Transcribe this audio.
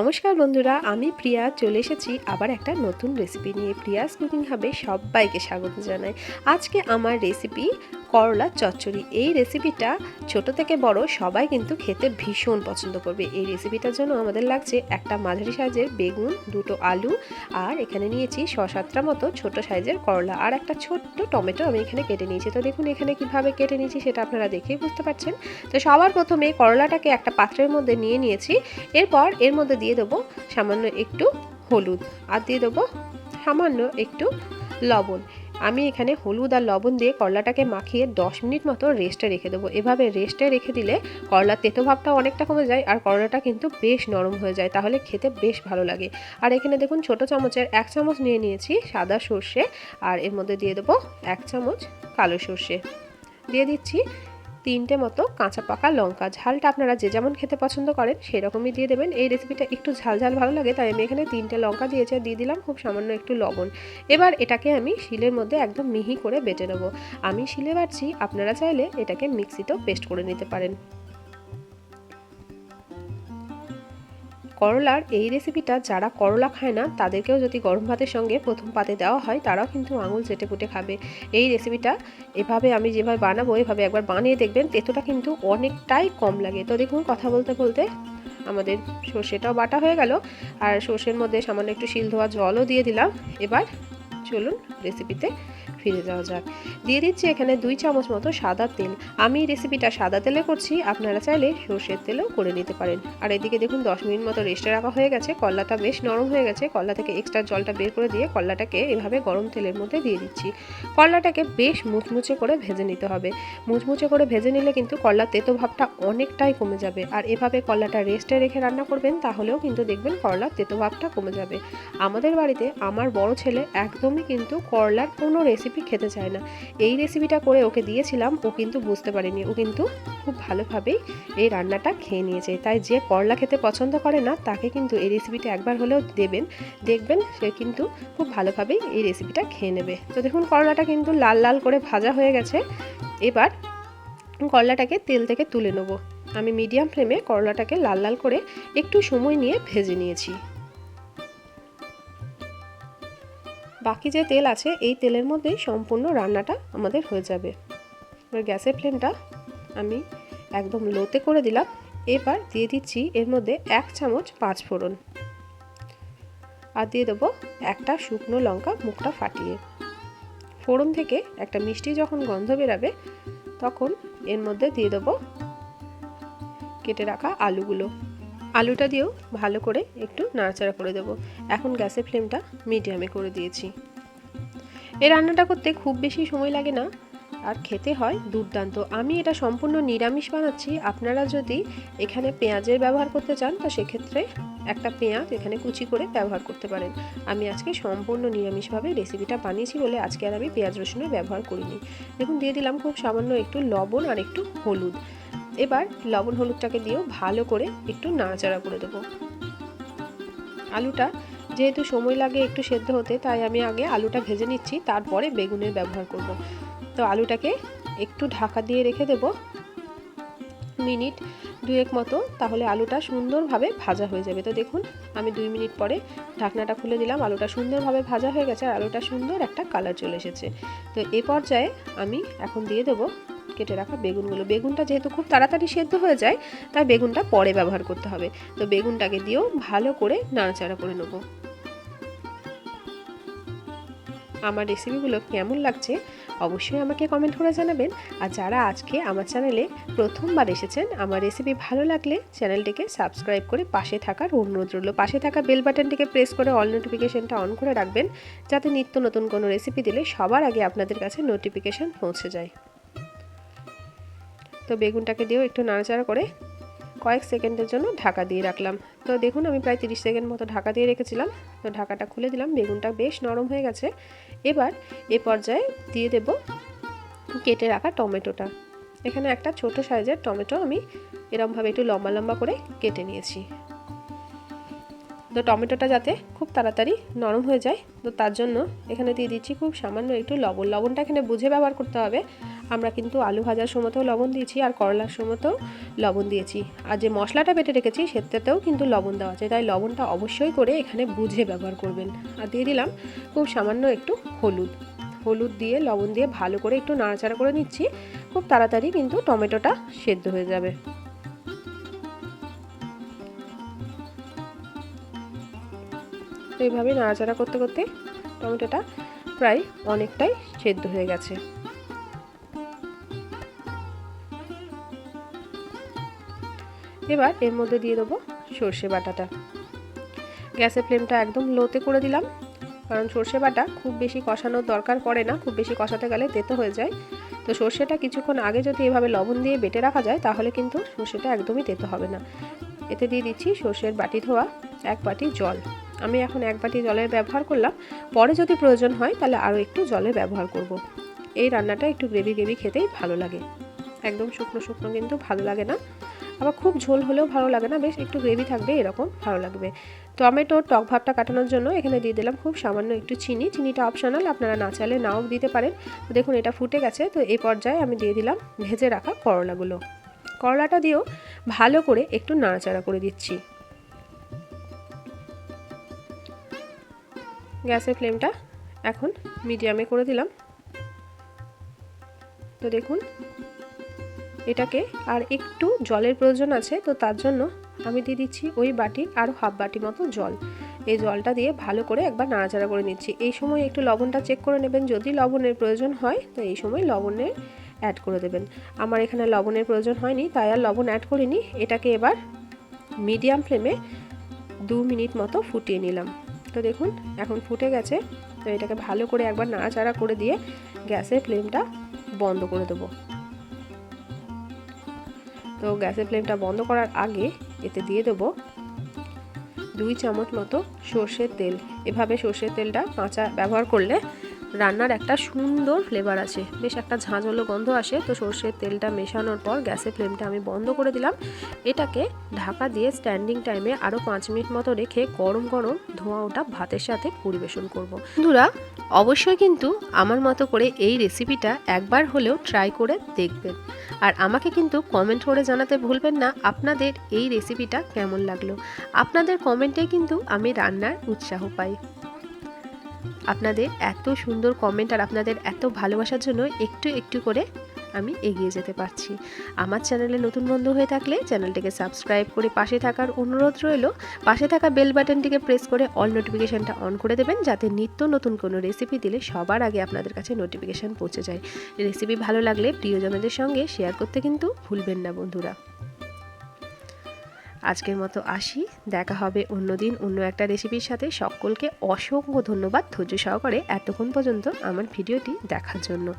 নমস্কার বন্ধুরা, আমি প্রিয়া। চলে এসেছি আবার একটা নতুন রেসিপি নিয়ে। প্রিয়াস কুকিং হাবে সবাইকে স্বাগত জানাই। আজকে আমার রেসিপি করলা চচ্চড়ি। এই রেসিপিটা ছোট থেকে বড় সবাই কিন্তু খেতে ভীষণ পছন্দ করবে। এই রেসিপিটার জন্য আমাদের লাগছে একটা মাঝারি সাইজের বেগুন, দুটো আলু, আর এখানে নিয়েছি ছ সাতটা মতো ছোট সাইজের করলা। আর একটা ছোট্ট টমেটো আমি এখানে কেটে নিয়েছি। তো দেখুন এখানে কীভাবে কেটে নিয়েছি সেটা আপনারা দেখেই বুঝতে পারছেন। তো সবার প্রথমে করলাটাকে একটা পাত্রের মধ্যে নিয়ে নিয়েছি। এরপর এর মধ্যে দিয়ে দেবো সামান্য একটু হলুদ আর দিয়ে দেবো সামান্য একটু লবণ। আমি এখানে হলুদ আর লবণ দিয়ে করলাটাকে মাখিয়ে দশ মিনিট মতো রেস্টে রেখে দেবো। এভাবে রেস্টে রেখে দিলে করলার তেতো ভাবটা অনেকটা কমে যায় আর করলাটা কিন্তু বেশ নরম হয়ে যায়, তাহলে খেতে বেশ ভালো লাগে। আর এখানে দেখুন ছোট চামচের এক চামচ নিয়ে নিয়েছি সাদা সর্ষে আর এর মধ্যে দিয়ে দেবো এক চামচ কালো সর্ষে। দিয়ে দিচ্ছি তিনটে মতো কাঁচা পাকা লঙ্কা ঝালটা আপনারা যে যেমন খেতে পছন্দ করেন সেরকমই দিয়ে দেবেন। এই রেসিপিটা একটু ঝাল ঝাল ভালো লাগে, তাই আমি এখানে তিনটে লঙ্কা দিয়েছি দিয়ে দিলাম খুব সামান্য একটু লবণ। এবার এটাকে আমি শিলের মধ্যে একদম মিহি করে বেটে নেব। আমি শিলে বাড়ছি আপনারা চাইলে এটাকে মিক্সিতেও পেস্ট করে নিতে পারেন। করলার এই রেসিপিটা যারা করলা খায় না, তাদেরকেও যদি গরম ভাতের সঙ্গে প্রথম পাতে দেওয়া হয়, তারাও কিন্তু আঙুল চেটে পুটে খাবে। এই রেসিপিটা এভাবে আমি যেভাবে বানাবো, এভাবে একবার বানিয়ে দেখবেন, তেতোটা কিন্তু অনেকটাই কম লাগে। তো দেখুন, কথা বলতে বলতে আমাদের সর্ষেটাও বাটা হয়ে গেল। আর সর্ষের মধ্যে সামান্য একটু শিল ধোয়া জলও দিয়ে দিলাম। এবার চলুন রেসিপিতে ফিরে যাওয়া যাক। দিয়ে দিচ্ছি এখানে দুই চামচ মতো সাদা তেল। আমি রেসিপিটা সাদা তেলে করছি, আপনারা চাইলে সর্ষের তেলেও করে নিতে পারেন। আর এদিকে দেখুন, দশ মিনিট মতো রেস্টে রাখা হয়ে গেছে। কল্লাটা বেশ নরম হয়ে গেছে। কল্লা থেকে এক্সট্রা জলটা বের করে দিয়ে কল্লাটাকে এভাবে গরম তেলের মধ্যে দিয়ে দিচ্ছি। কল্লাটাকে বেশ মুচমুচে করে ভেজে নিতে হবে। মুচমুচে করে ভেজে নিলে কিন্তু কল্লার তেতো ভাবটা অনেকটাই কমে যাবে। আর এভাবে কল্লাটা রেস্টে রেখে রান্না করবেন, তাহলেও কিন্তু দেখবেন করলার তেতো ভাবটা কমে যাবে। আমাদের বাড়িতে আমার বড় ছেলে একদমই কিন্তু করলার কোনো রেসিপি খেতে চায় না। এই রেসিপিটা করে ওকে দিয়েছিলাম, ও কিন্তু বুঝতে পারেনি। ও কিন্তু খুব ভালোভাবেই এই রান্নাটা খেয়ে নিয়েছে। তাই যে করলা খেতে পছন্দ করে না, তাকে কিন্তু এই রেসিপিটা একবার হলেও দেবেন। দেখবেন সে কিন্তু খুব ভালোভাবেই এই রেসিপিটা খেয়ে নেবে। তো দেখুন, করলাটা কিন্তু লাল লাল করে ভাজা হয়ে গেছে। এবার করলাটাকে তেল থেকে তুলে নেব। আমি মিডিয়াম ফ্লেমে করলাটাকে লাল লাল করে একটু সময় নিয়ে ভেজে নিয়েছি। বাকি যে তেল আছে, এই তেলের মধ্যেই সম্পূর্ণ রান্নাটা আমাদের হয়ে যাবে। এবার গ্যাসের ফ্লেমটা আমি একদম লোতে করে দিলাম। এবার দিয়ে দিচ্ছি এর মধ্যে এক চামচ পাঁচ ফোড়ন। আর দিয়ে দেবো একটা শুকনো লঙ্কা মুখটা ফাটিয়ে। ফোড়ন থেকে একটা মিষ্টি যখন গন্ধ বেরাবে, তখন এর মধ্যে দিয়ে দেবো কেটে রাখা আলুগুলো। আলুটা দিয়েও ভালো করে একটু নাড়াচাড়া করে দেবো। এখন গ্যাসের ফ্লেমটা মিডিয়ামে করে দিয়েছি। এই রান্নাটা করতে খুব বেশি সময় লাগে না, আর খেতে হয় দুর্দান্ত। আমি এটা সম্পূর্ণ নিরামিষ বানাচ্ছি। আপনারা যদি এখানে পেঁয়াজের ব্যবহার করতে চান, তো সেক্ষেত্রে একটা পেঁয়াজ এখানে কুচি করে ব্যবহার করতে পারেন। আমি আজকে সম্পূর্ণ নিরামিষভাবে রেসিপিটা বানিয়েছি বলে আজকে আর আমি পেঁয়াজ রসুনের ব্যবহার করিনি। দেখুন, দিয়ে দিলাম খুব সামান্য একটু লবণ আর একটু হলুদ। এবার লবণ হলুদটাকে দিয়েও ভালো করে একটু নাড়াচাড়া করে দেবো। আলুটা যেহেতু সময় লাগে একটু সেদ্ধ হতে, তাই আমি আগে আলুটা ভেজে নিচ্ছি, তারপরে বেগুনের ব্যবহার করব। তো আলুটাকে একটু ঢাকা দিয়ে রেখে দেব মিনিট দুয়েক মতো, তাহলে আলুটা সুন্দরভাবে ভাজা হয়ে যাবে। তো দেখুন, আমি দুই মিনিট পরে ঢাকনাটা খুলে দিলাম, আলুটা সুন্দরভাবে ভাজা হয়ে গেছে, আর আলুটা সুন্দর একটা কালার চলে এসেছে। তো এ পর্যায়ে আমি এখন দিয়ে দেবো কেটে রাখা বেগুনগুলো। বেগুনটা যেহেতু খুব তাড়াতাড়ি সেদ্ধ হয়ে যায়, তাই বেগুনটা পরে ব্যবহার করতে হবে। তো বেগুনটাকে দিয়েও ভালো করে নাড়াচাড়া করে নেব। আমার রেসিপিগুলো কেমন লাগছে অবশ্যই আমাকে কমেন্ট করে জানাবেন। আর যারা আজকে আমার চ্যানেলে প্রথমবার এসেছেন, আমার রেসিপি ভালো লাগলে চ্যানেলটিকে সাবস্ক্রাইব করে পাশে থাকার অনুরোধ রইল। পাশে থাকা বেল বাটনটিকে প্রেস করে অল নোটিফিকেশনটা অন করে রাখবেন, যাতে নিত্য নতুন কোনো রেসিপি দিলে সবার আগে আপনাদের কাছে নোটিফিকেশান পৌঁছে যায়। তো বেগুনটাকে দিয়েও একটু নাড়াচাড়া করে কয়েক সেকেন্ডের জন্য ঢাকা দিয়ে রাখলাম। তো দেখুন, আমি প্রায় তিরিশ সেকেন্ড মতো ঢাকা দিয়ে রেখেছিলাম। তো ঢাকাটা খুলে দিলাম, বেগুনটা বেশ নরম হয়ে গেছে। এবার এ পর্যায়ে দিয়ে দেব কেটে রাখা টমেটোটা। এখানে একটা ছোট সাইজের টমেটো আমি এরমভাবে একটু লম্বা লম্বা করে কেটে নিয়েছি। তো টমেটোটা যাতে খুব তাড়াতাড়ি নরম হয়ে যায়, তো তার জন্য এখানে দিয়ে দিচ্ছি খুব সামান্য একটু লবণ। লবণটা এখানে বুঝে ব্যবহার করতে হবে। আমরা কিন্তু আলু ভাজার সময়তেও লবণ দিয়েছি আর করলার সময়তেও লবণ দিয়েছি। আর যে মশলাটা বেটে রেখেছি সেটাতেও কিন্তু লবণ দেওয়া আছে, তাই লবণটা অবশ্যই করে এখানে বুঝে ব্যবহার করবেন। আর দিয়ে দিলাম খুব সামান্য একটু হলুদ। হলুদ দিয়ে, লবণ দিয়ে ভালো করে একটু নাড়াচাড়া করে নিচ্ছি। খুব তাড়াতাড়ি কিন্তু টমেটোটা সেদ্ধ হয়ে যাবে। তো এইভাবে নাড়াচাড়া করতে করতে টমেটোটা প্রায় অনেকটাই সেদ্ধ হয়ে গেছে। এবার এর মধ্যে দিয়ে দেবো সর্ষে বাটাটা। গ্যাসের ফ্লেমটা একদম লোতে করে দিলাম, কারণ সর্ষে বাটা খুব বেশি কষানোর দরকার পড়ে না, খুব বেশি কষাতে গেলে তেতো হয়ে যায়। তো সর্ষেটা কিছুক্ষণ আগে যদি এভাবে লবণ দিয়ে বেটে রাখা যায়, তাহলে কিন্তু সর্ষেটা একদমই তেতো হবে না। এতে দিয়ে দিচ্ছি সর্ষের বাটি ধোয়া, এক বাটি জল। আমি এখন এক বাটি জলের ব্যবহার করলাম। পরে যদি প্রয়োজন হয়, তাহলে আরও একটু জলের ব্যবহার করব। এই রান্নাটা একটু গ্রেভি গ্রেভি খেতেই ভালো লাগে। একদম শুকনো শুকনো কিন্তু ভালো লাগে না। আবার খুব ঝোল হলেও ভালো লাগে না, বেশ একটু গ্রেভি থাকবে, এরকম ভালো লাগবে। টমেটোর টক ভাবটা কাটানোর জন্য এখানে দিয়ে দিলাম খুব সামান্য একটু চিনি। চিনিটা অপশনাল আপনারা না চাইলে নাও দিতে পারেন। তো দেখুন, এটা ফুটে গেছে। তো এই পর্যায়ে আমি দিয়ে দিলাম ভেজে রাখা করলাগুলো। করলাটা দিয়েও ভালো করে একটু নাড়াচাড়া করে দিচ্ছি। গ্যাসের ফ্লেমটা এখন মিডিয়ামে করে দিলাম। তো দেখুন, এটাকে আর একটু জলের প্রয়োজন আছে, তো তার জন্য আমি দিয়ে দিচ্ছি ওই বাটির আরও হাফ বাটি মতো জল। এই জলটা দিয়ে ভালো করে একবার নাড়াচাড়া করে নিচ্ছি। এই সময় একটু লবণটা চেক করে নেবেন, যদি লবণের প্রয়োজন হয়, তো এই সময় লবণের অ্যাড করে দেবেন। আমার এখানে লবণের প্রয়োজন হয়নি, তাই আর লবণ অ্যাড করিনি। এটাকে এবার মিডিয়াম ফ্লেমে দু মিনিট মতো ফুটিয়ে নিলাম। তো দেখুন, এখন ফুটে গেছে। তো এটাকে ভালো করে একবার নাড়াচাড়া করে দিয়ে গ্যাসের ফ্লেমটা বন্ধ করে দেবো। তো গ্যাসের ফ্লেমটা বন্ধ করার আগে এতে দিয়ে দেবো দুই চামচ মতো সর্ষের তেল। এভাবে সর্ষের তেলটা কাঁচা ব্যবহার করলে রান্নার একটা সুন্দর ফ্লেভার আছে। বেশ একটা ঝাঁঝলো গন্ধ আসে, তো সর্ষের তেলটা মেশানোর পর গ্যাসের ফ্লেমটা আমি বন্ধ করে দিলাম। এটাকে ঢাকা দিয়ে স্ট্যান্ডিং টাইমে আরও পাঁচ মিনিট মতো রেখে গরম গরম ধোঁয়া ওটা ভাতের সাথে পরিবেশন করব। বন্ধুরা, অবশ্যই কিন্তু আমার মতো করে এই রেসিপিটা একবার হলেও ট্রাই করে দেখবেন। আর আমাকে কিন্তু কমেন্ট করে জানাতে ভুলবেন না আপনাদের এই রেসিপিটা কেমন লাগল। আপনাদের কমেন্টে কিন্তু আমি রান্নার উৎসাহ পাই। আপনাদের এত সুন্দর কমেন্ট আর আপনাদের এত ভালোবাসার জন্য একটু একটু করে আমি এগিয়ে যেতে পারছি। আমার চ্যানেলে নতুন বন্ধু হয়ে থাকলে চ্যানেলটিকে সাবস্ক্রাইব করে পাশে থাকার অনুরোধ রইল। পাশে থাকা বেল বাটনটিকে প্রেস করে অল নোটিফিকেশানটা অন করে দেবেন যাতে নিত্য নতুন কোনো রেসিপি দিলে সবার আগে আপনাদের কাছে নোটিফিকেশান পৌঁছে যায়। রেসিপি ভালো লাগলে প্রিয়জনদের সঙ্গে শেয়ার করতে কিন্তু ভুলবেন না বন্ধুরা। আজকের মতো আসি। দেখা হবে অন্যদিন অন্য একটা রেসিপির সাথে। সকলকে অসংখ্য ধন্যবাদ ধৈর্য সহকারে এতক্ষণ পর্যন্ত আমার ভিডিওটি দেখার জন্য।